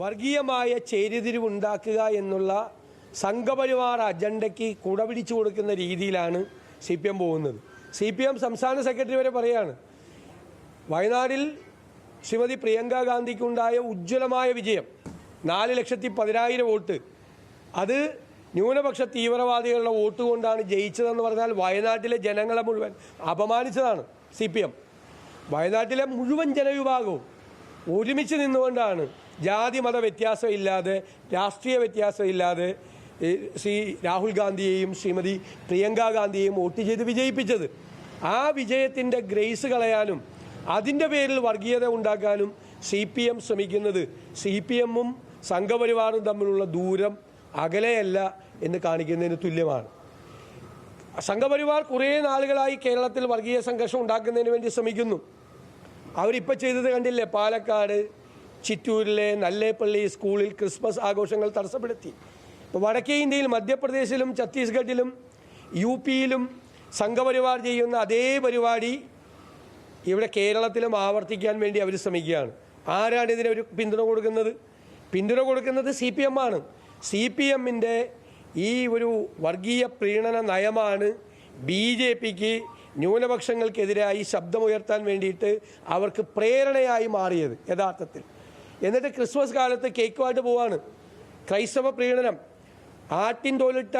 വർഗീയമായ ചേരിതിരിവുണ്ടാക്കുക എന്നുള്ള സംഘപരിവാർ അജണ്ടയ്ക്ക് കുടപിടിച്ചു കൊടുക്കുന്ന രീതിയിലാണ് സി പി എം പോകുന്നത്. സി പി എം സംസ്ഥാന സെക്രട്ടറി വരെ പറയാണ് വയനാടിൽ ശ്രീമതി പ്രിയങ്ക ഗാന്ധിക്കുണ്ടായ ഉജ്ജ്വലമായ വിജയം നാല് ലക്ഷത്തി പതിനായിരം വോട്ട്. അത് ന്യൂനപക്ഷ തീവ്രവാദികളുടെ വോട്ട് കൊണ്ടാണ് ജയിച്ചതെന്ന് പറഞ്ഞാൽ വയനാട്ടിലെ ജനങ്ങളെ മുഴുവൻ അപമാനിച്ചതാണ് സി പി എം. വയനാട്ടിലെ മുഴുവൻ ജനവിഭാഗവും ഒരുമിച്ച് നിന്നുകൊണ്ടാണ് ജാതി മത വ്യത്യാസമില്ലാതെ രാഷ്ട്രീയ വ്യത്യാസമില്ലാതെ ശ്രീ രാഹുൽ ഗാന്ധിയെയും ശ്രീമതി പ്രിയങ്ക ഗാന്ധിയെയും വോട്ട് ചെയ്ത് വിജയിപ്പിച്ചത്. ആ വിജയത്തിന്റെ ഗ്രേസ് കളയാനും അതിന്റെ പേരിൽ വർഗീയത ഉണ്ടാക്കാനും സി പി എം ശ്രമിക്കുന്നത് സി പി എമ്മും സംഘപരിവാറും തമ്മിലുള്ള ദൂരം അകലെയല്ല എന്ന് കാണിക്കുന്നതിന് തുല്യമാണ്. സംഘപരിവാർ കുറേ നാളുകളായി കേരളത്തിൽ വർഗീയ സംഘർഷം ഉണ്ടാക്കുന്നതിന് വേണ്ടി ശ്രമിക്കുന്നു. അവരിപ്പോൾ ചെയ്തത് കണ്ടില്ലേ? പാലക്കാട് ചിറ്റൂരിലെ നല്ലേപ്പള്ളി സ്കൂളിൽ ക്രിസ്മസ് ആഘോഷങ്ങൾ തടസ്സപ്പെടുത്തി. ഇപ്പോൾ വടക്കേ ഇന്ത്യയിൽ മധ്യപ്രദേശിലും ഛത്തീസ്ഗഡിലും യു പിയിലും സംഘപരിവാർ ചെയ്യുന്ന അതേ പരിപാടി ഇവിടെ കേരളത്തിലും ആവർത്തിക്കാൻ വേണ്ടി അവർ ശ്രമിക്കുകയാണ്. ആരാണ് ഇതിന് ഒരു പിന്തുണ കൊടുക്കുന്നത്? പിന്തുണ കൊടുക്കുന്നത് സി പി എം ആണ്. സി പി എമ്മിന്റെ ഈ ഒരു വർഗീയ പ്രീണന നയമാണ് ബി ജെ പിക്ക് ന്യൂനപക്ഷങ്ങൾക്കെതിരായി ശബ്ദമുയർത്താൻ വേണ്ടിയിട്ട് അവർക്ക് പ്രേരണയായി മാറിയത് യഥാർത്ഥത്തിൽ. എന്നിട്ട് ക്രിസ്മസ് കാലത്ത് കേക്കുമായിട്ട് പോവാണ്. ക്രൈസ്തവ പ്രീണനം. ആട്ടിൻ തോലിട്ട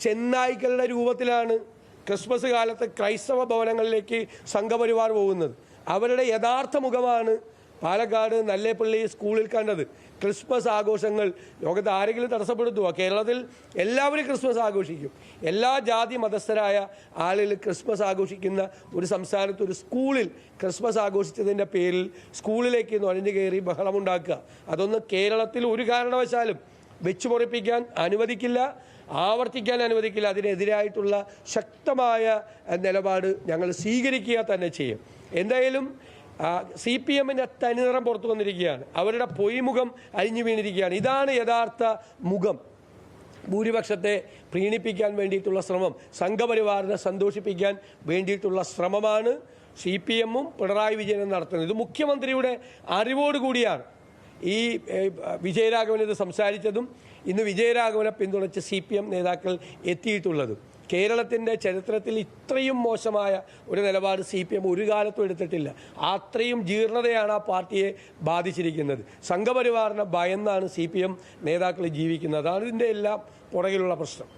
ചെന്നായ്ക്കളുടെ രൂപത്തിലാണ് ക്രിസ്മസ് കാലത്ത് ക്രൈസ്തവ ഭവനങ്ങളിലേക്ക് സംഘപരിവാർ പോകുന്നത്. അവരുടെ യഥാർത്ഥ മുഖമാണ് പാലക്കാട് നല്ലേപ്പള്ളി സ്കൂളിൽ കണ്ടത് ക്രിസ്മസ് ആഘോഷങ്ങൾ. ലോകത്ത് ആരെങ്കിലും തടസ്സപ്പെടുത്തുമോ കേരളത്തിൽ എല്ലാവരും ക്രിസ്മസ് ആഘോഷിക്കും. എല്ലാ ജാതി മതസ്ഥരായ ആളുകൾ ക്രിസ്മസ് ആഘോഷിക്കുന്ന ഒരു സംസ്ഥാനത്ത് ഒരു സ്കൂളിൽ ക്രിസ്മസ് ആഘോഷിച്ചതിന്റെ പേരിൽ സ്കൂളിലേക്ക് നുഴഞ്ഞു കയറി ബഹളമുണ്ടാക്കുക അതൊന്നും കേരളത്തിൽ ഒരു കാരണവശാലും വെച്ചുപൊറിപ്പിക്കാൻ അനുവദിക്കില്ല ആവർത്തിക്കാൻ അനുവദിക്കില്ല. അതിനെതിരായിട്ടുള്ള ശക്തമായ നിലപാട് ഞങ്ങൾ സ്വീകരിക്കുക തന്നെ ചെയ്യും. എന്തായാലും സി പി എമ്മിന്റെ തനിനിറം പുറത്തു വന്നിരിക്കുകയാണ്. അവരുടെ പൊയ്മുഖം അഴിഞ്ഞു വീണിരിക്കുകയാണ്. ഇതാണ് യഥാർത്ഥ മുഖം. ഭൂരിപക്ഷത്തെ പ്രീണിപ്പിക്കാൻ വേണ്ടിയിട്ടുള്ള ശ്രമം സംഘപരിവാറിനെ സന്തോഷിപ്പിക്കാൻ വേണ്ടിയിട്ടുള്ള ശ്രമമാണ് സി പി എമ്മും പിണറായി വിജയനും നടത്തുന്നത്. ഇത് മുഖ്യമന്ത്രിയുടെ അറിവോടുകൂടിയാണ് ഈ വിജയരാഘവൻ ഇത് സംസാരിച്ചതും ഇന്ന് വിജയരാഘവനെ പിന്തുണച്ച് സി പി എം നേതാക്കൾ എത്തിയിട്ടുള്ളതും. കേരളത്തിന്റെ ചരിത്രത്തിൽ ഇത്രയും മോശമായ ഒരു നിലപാട് സി പി എം ഒരു കാലത്തും എടുത്തിട്ടില്ല. അത്രയും ജീർണതയാണ് ആ പാർട്ടിയെ ബാധിച്ചിരിക്കുന്നത്. സംഘപരിവാറിനെ ഭയന്നാണ് സി പി എം നേതാക്കൾ ജീവിക്കുന്നത്. അതാണ് ഇതിന്റെ എല്ലാം പുറകിലുള്ള പ്രശ്നം.